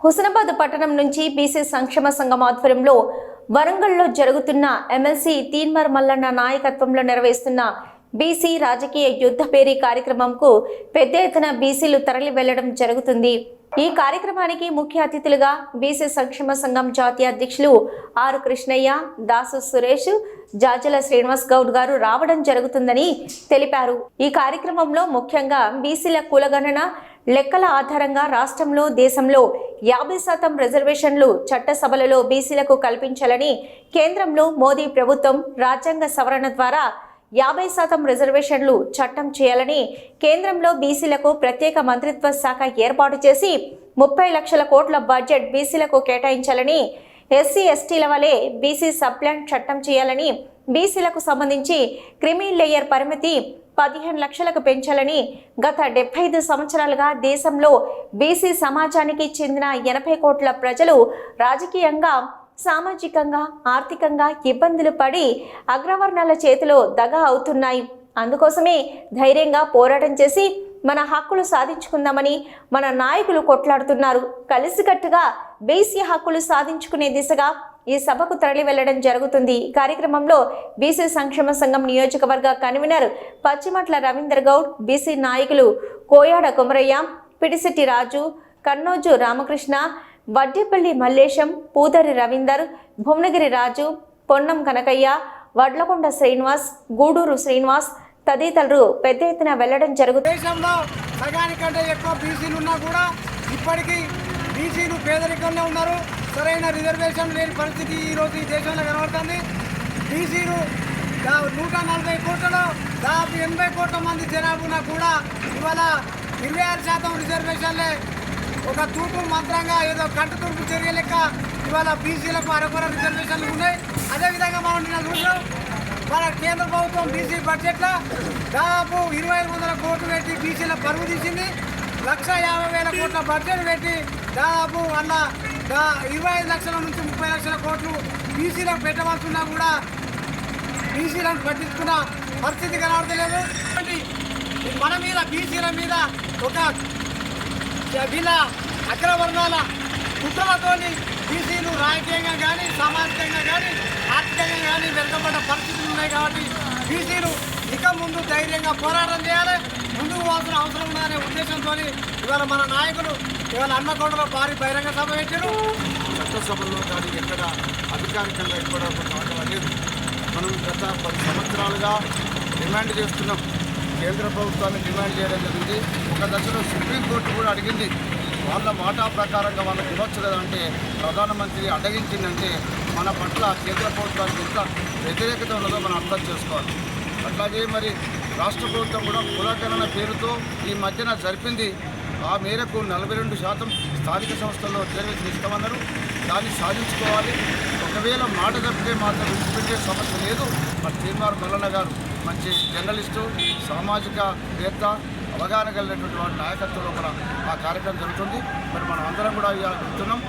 హుస్నాబాద్ పట్టణం నుంచి బీసీ సంక్షేమ సంఘం ఆధ్వర్యంలో వరంగల్లో జరుగుతున్న ఎమ్మెల్సీ తీన్మర్ మల్లన్న నాయకత్వంలో నిర్వహిస్తున్న బీసీ రాజకీయ యుద్ధ పేరీ కార్యక్రమంకు పెద్ద ఎత్తున బీసీలు తరలి వెళ్ళడం జరుగుతుంది. ఈ కార్యక్రమానికి ముఖ్య అతిథులుగా బీసీ సంక్షేమ సంఘం జాతీయ అధ్యక్షులు ఆర్ కృష్ణయ్య దాసు సురేష్ జాజల శ్రీనివాస్ గౌడ్ గారు రావడం జరుగుతుందని తెలిపారు. ఈ కార్యక్రమంలో ముఖ్యంగా బీసీల కులగణన లెక్కల ఆధారంగా రాష్ట్రంలో దేశంలో యాభై శాతం రిజర్వేషన్లు చట్టసభలలో బీసీలకు కల్పించాలని కేంద్రంలో మోదీ ప్రభుత్వం రాజ్యాంగ సవరణ ద్వారా యాభై శాతం రిజర్వేషన్లు చట్టం చేయాలని కేంద్రంలో బీసీలకు ప్రత్యేక మంత్రిత్వ శాఖ ఏర్పాటు చేసి ముప్పై లక్షల కోట్ల బడ్జెట్ బీసీలకు కేటాయించాలని ఎస్సీ ఎస్టీల వలె బీసీ సప్లాంట్ చట్టం చేయాలని బీసీలకు సంబంధించి క్రిమి లేయర్ పరిమితి పదిహేను లక్షలకు పెంచాలని గత డెబ్బై ఐదు సంవత్సరాలుగా దేశంలో బీసీ సమాజానికి చెందిన ఎనభై కోట్ల ప్రజలు రాజకీయంగా సామాజికంగా ఆర్థికంగా ఇబ్బందులు పడి అగ్రవర్ణాల చేతిలో దగా అవుతున్నాయి. అందుకోసమే ధైర్యంగా పోరాటం చేసి మన హక్కులు సాధించుకుందామని మన నాయకులు కొట్లాడుతున్నారు. కలిసికట్టుగా బీసీ హక్కులు సాధించుకునే దిశగా ఈ సభకు తరలి వెళ్ళడం జరుగుతుంది. కార్యక్రమంలో బీసీ సంక్షేమ సంఘం నియోజకవర్గ కన్వీనర్ పచ్చిమట్ల రవీందర్ గౌడ్ బీసీ నాయకులు కోయాడ కుమరయ్య పిడిశెట్టి రాజు కన్నోజు రామకృష్ణ వడ్డేపల్లి మల్లేశం పూదరి రవీందర్ భువనగిరి రాజు పొన్నం కనకయ్య వడ్లకొండ శ్రీనివాస్ గూడూరు శ్రీనివాస్ తదితరులు పెద్ద ఎత్తున వెళ్ళడం జరుగుతుంది దేశంలో సగానికంటే ఎక్కువ బీసీలు ఉన్నా కూడా ఇప్పటికీ బీసీలు పేదరికంలో ఉన్నారు. సరైన రిజర్వేషన్ లేని పరిస్థితి ఈరోజు ఈ దేశంలో కనబడుతుంది. బీసీలు నూట నలభై కోట్లలో దాదాపు ఎనభై కోట్ల మంది జనాభా కూడా ఇవాళ ఇరవై ఆరు శాతం రిజర్వేషన్లే ఒక తూపు మంత్రంగా ఏదో కంట తూర్పు చర్య లెక్క ఇవాళ బీసీలకు అరకొర రిజర్వేషన్లు ఉన్నాయి. అదేవిధంగా మనం నిన్న చూసాం మన కేంద్ర ప్రభుత్వం బీసీ బడ్జెట్లో దాదాపు ఇరవై ఐదు వందల కోట్లు పెట్టి బీసీల పరుగు తీసింది. లక్ష యాభై వేల కోట్ల బడ్జెట్ పెట్టి దాదాపు అన్న ఇరవై ఐదు లక్షల నుంచి ముప్పై లక్షల కోట్లు బీసీలకు పెట్టవలసినా కూడా బీసీలను పట్టించుకున్న పరిస్థితి కనబడతలేదు. మన మీద బీసీల మీద ఒక వీళ్ళ అగ్రవర్ణాల కుట్రలతోని బీసీలు రాజకీయంగా కానీ సామాజికంగా కానీ ఆర్థికంగా కానీ వెనుకబడ్డ పరిస్థితులు ఉన్నాయి కాబట్టి బీసీలు ఇక ముందు ధైర్యంగా పోరాటం చేయాలి. ముందుకు పోవాల్సిన అవసరం ఉందనే ఉద్దేశంతో ఇవాళ మన నాయకులు ఇవాళ అన్నకొండలో భారీ బహిరంగ సభ పెట్టారు. చట్టసభల్లో కానీ ఎక్కడ అధికారికంగా ఎక్కడ ఒక లేదు. మనం గత పది సంవత్సరాలుగా డిమాండ్ చేస్తున్నాం. కేంద్ర ప్రభుత్వాన్ని డిమాండ్ చేయడం జరిగింది. ఒక దశలో సుప్రీంకోర్టు కూడా అడిగింది. వాళ్ళ వాటా ప్రకారంగా వాళ్ళకి ఇవ్వచ్చు కదంటే అంటే ప్రధానమంత్రి అడ్డగించిందంటే మన పట్ల కేంద్ర ప్రభుత్వానికి ఎంత వ్యతిరేకత ఉన్నదో మనం అర్థం చేసుకోవాలి. అట్లాగే మరి రాష్ట్ర ప్రభుత్వం కూడా కులగణన పేరుతో ఈ మధ్యన జరిపింది. ఆ మేరకు నలభై రెండు శాతం స్థానిక సంస్థల్లో రిజర్వేషన్ ఇస్తామన్నారు దాన్ని సాధించుకోవాలి. ఒకవేళ మాట తప్పితే మాత్రం విడిచిపెట్టే సమస్య లేదు. మరి తీర్మార్ మల్లన్న గారు మంచి జర్నలిస్టు సామాజిక వేత్త అవగాహన కలిగినటువంటి వారి నాయకత్వంలో కూడా ఆ కార్యక్రమం జరుగుతుంది. మరి మనం అందరం కూడా ఇవాళ వెళ్తున్నాం.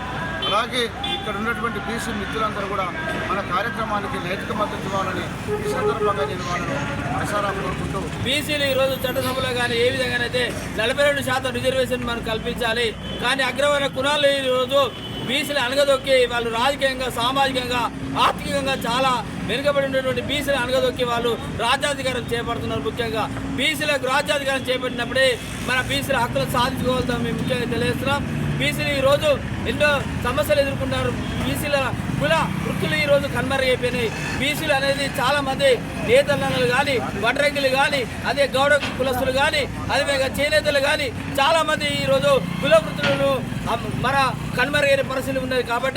అలాగే ఇక్కడ ఉన్నటువంటి బీసీ మిత్రులందరూ కూడా మన కార్యక్రమానికి నైతిక మద్దతు ఇవ్వాలని ఈ సందర్భంగా నేను వాళ్ళను మనసారా కోరుకుంటూ బీసీలు ఈరోజు చట్టసభలో కానీ ఏ విధంగానైతే నలభై రెండు శాతం రిజర్వేషన్ మనం కల్పించాలి కానీ అగ్రవర్ణ కులాలు ఈ రోజు బీసీలు అనగదొక్కి వాళ్ళు రాజకీయంగా సామాజికంగా ఆర్థికంగా చాలా వెనుకబడి ఉన్నటువంటి బీసీలు అనగదొక్కి వాళ్ళు రాజ్యాధికారం చేపడుతున్నారు ముఖ్యంగా. బీసీలకు రాజ్యాధికారం చేపట్టినప్పుడే మన బీసీల హక్కులు సాధించుకోవాలని మేము ముఖ్యంగా తెలియజేస్తున్నాం. బీసీలు ఈ రోజు ఎన్నో సమస్యలు ఎదుర్కొన్నారు బీసీల కుల వృత్తులు ఈ రోజు కనుమరుగైపోయినాయి బీసీలు అనేది చాలామంది నేతలు కానీ వడ్రంగులు కానీ అదే గౌడ కులస్తులు కానీ అదేవిధంగా చేనేతలు కానీ చాలామంది ఈరోజు ఈ రోజు కుల వృత్తులను మన కనుమరుగైన పరిస్థితులు ఉన్నది కాబట్టి